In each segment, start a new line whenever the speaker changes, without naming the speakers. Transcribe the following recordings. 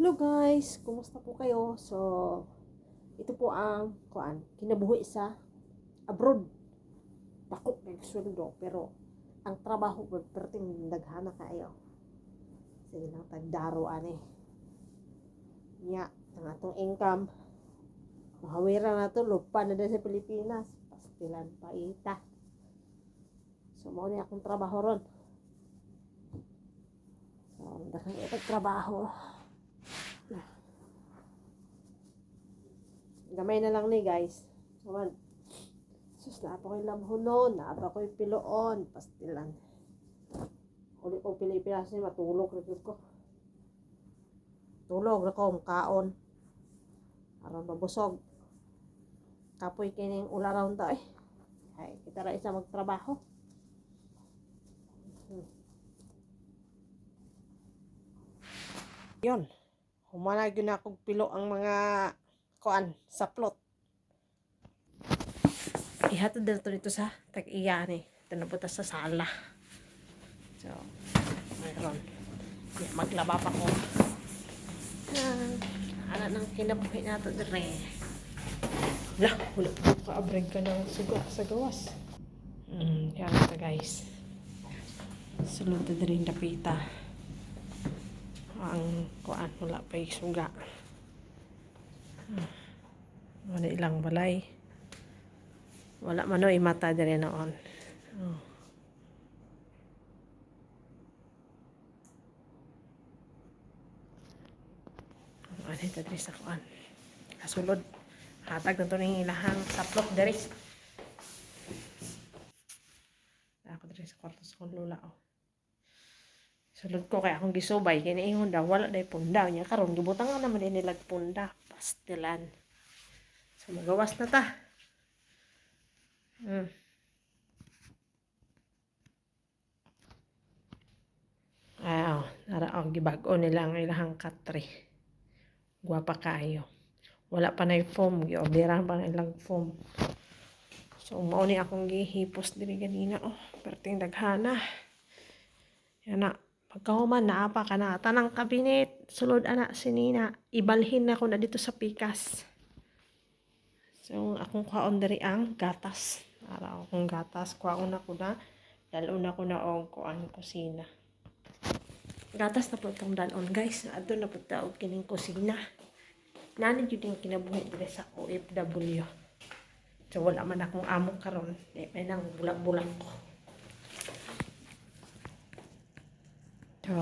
Hello guys, kumusta po kayo? So, ito po ang kuan, kinabuhi sa abroad. Dako kay sweldo pero ang trabaho ko perting daghana kayo. Sige lang tagdaro ani. Nya, ang atong income mahawira na to lupa na sa Pilipinas. Pastilan pa ita. So, mo ni akong trabaho ron. So, daghang itag trabaho. Gamay na lang ni guys. Saman, sus, naapa ko'y lamhunon, naapa ko'y piloon, pastilan. Uli ko Pilipinas ni matulog rin ko. Tulog na ko, kaon. Aron mabusog. Kapoy kining ularaw ta eh. Ay, kita ra isa magtrabaho. Hmm. Yon. Humana gyud na akong pilo ang mga kuan sa plot. Ihatod na to dito sa tag-iya ni. Ito na sa sala. So, mayroon. Yeah, maglaba pa ko. Ah, ana nang kinabuhi na to dire. Lah, wala po ka-abreg ka ng suga sa gawas. Mm, yan ito guys. Sulod na rin napita. Ang kuan, wala pa suga. Wala ilang balay. Wala man o imata dire noon. Oh. Ano ito dire sa kuan. Kasulod. Hatag na to ng ilahang saplot dire. Ako dire sa kwarto sa lula oh. Sulod ko kaya akong gisubay kaya niingon daw wala day punda niya karon gibutang nga naman din nilag punda pastilan. So magawas na ta. Hmm. Ayaw, nara ang gibag-o nila ang ilahang katri. Guwapa kayo. Wala pa na foam, gi-orderan pa na ilang foam. So, mao ni akong gihipos diri ganina. Oh, perting daghana. Yan na. Pagkahuman na apa ka na. Tanang kabinet. Sulod ana sinina. Ibalhin na ko na dito sa pikas. So, akong kwaon diri ang gatas. Ara akong gatas. Kwaon na ko na. Dalon na ko na og kuan kusina. Gatas na po itong dalon guys. Ato na po taog kining kusina. Nani jud yung kinabuhi diri sa OFW. So, wala man akong amo karon. Di may nang bulak-bulak ko. So,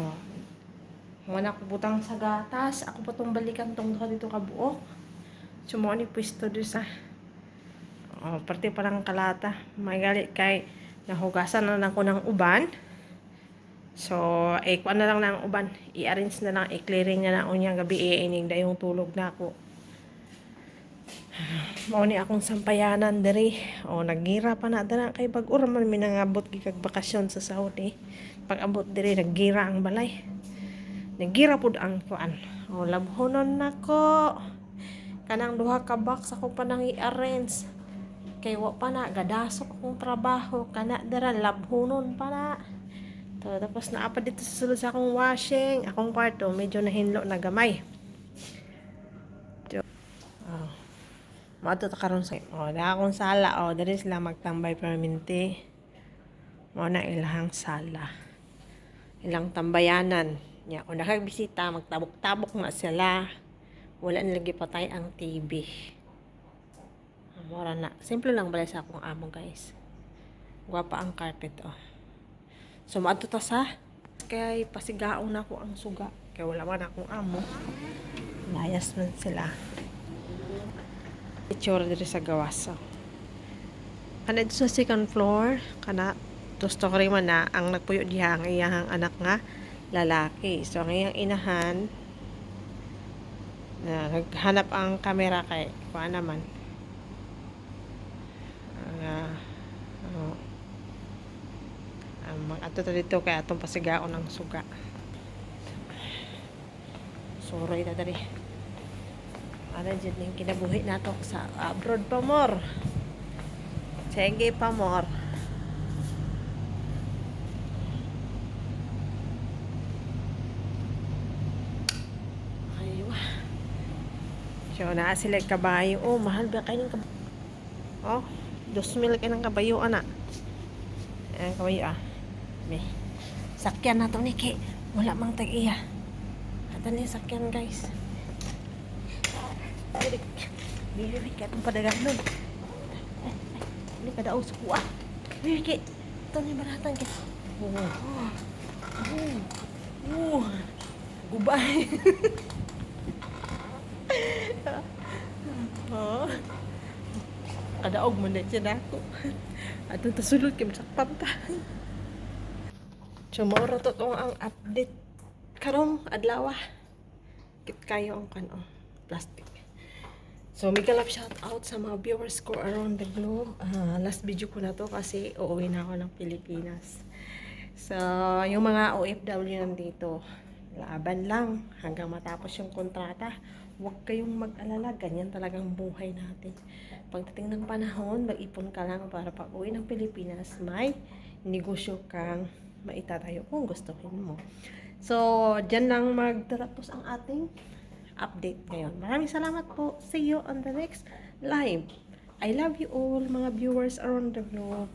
Muna ako butang sa gatas. Ako pa tong balikan tong duha dito ka buok. Sumo ni pwesto dito sa oh, parte pa lang kalata. May gali kay nahugasan na lang ko ng uban. So, eh, kuha na lang ng uban. I-arrange na lang, i-clearing na lang unyang gabi. Iinig na yung tulog na ako. Mao ni akong sampayanan diri. O nagira pa na dara kay bag-ura man mi nangabot gikag bakasyon sa Saudi. Pag abot diri nagira ang balay. Nagira pud ang kuan. O labhonon nako. Kanang duha ka box ako pa nang i-arrange. Kay wa pa na gadasok akong trabaho kana dara labhonon pa na. To, tapos naapa dito sa sulod sa akong washing, akong kwarto medyo nahinlo na gamay. Oh. Mato ta karon sa oh, na akong sala oh, diri sila magtambay permanente. Mo na ilahang sala. Ilang tambayanan. Ya, kung nakagbisita, magtabok-tabok na sila. Wala nilagi patay ang TV. Mura na. Simple lang bala sa akong amo, guys. Gwapa ang carpet, oh. So, maadto ta sa kay pasigaon na ko ang suga. Kay wala man akong amo. Layas man sila itsura diri sa gawas. So. Kana sa second floor, kana two story man na ang nagpuyo diha ang iyang anak nga lalaki. So ang iyang inahan na naghanap ang camera kay kuha naman. Ang uh, uh, ang mga ato dito kay atong pasigaon ng suga. Soroy na dali. Ano dyan yung kinabuhi nato sa abroad pa more. Sige pa more. Ay, So, naa sila kabayo. Oh, mahal ba kayo ng kabayo? Oh, 2,000 kayo ng kabayo, ana. Ayan, kabayo, ah. May. Sakyan na to, Niki. Wala mang tag-iya. Atan niya sakyan, guys. Dili, dili, kaya itong padagan nun. Ay, ay, Dili ka daw sa kuha. Dili, Niki. Ito niya baratan, guys. Oh, oh, oh, oh. Gubay. oh. Kadaog mo na siya dako. At ito sulod kay masakpan ta. So maura to ang update karong adlaw. Kit kayo ang kanon plastic. So, may kalap shout out sa mga viewers ko around the globe. Ah, last video ko na to kasi uuwi na ako ng Pilipinas. So, yung mga OFW nandito, laban lang hanggang matapos yung kontrata. Huwag kayong mag-alala, ganyan talagang buhay natin. Pagdating ng panahon, mag-ipon ka lang para pag uwi ng Pilipinas, may negosyo kang maitatayo kung gustuhin mo. So, dyan lang magtatapos ang ating update ngayon. Maraming salamat po. See you on the next live. I love you all, mga viewers around the globe.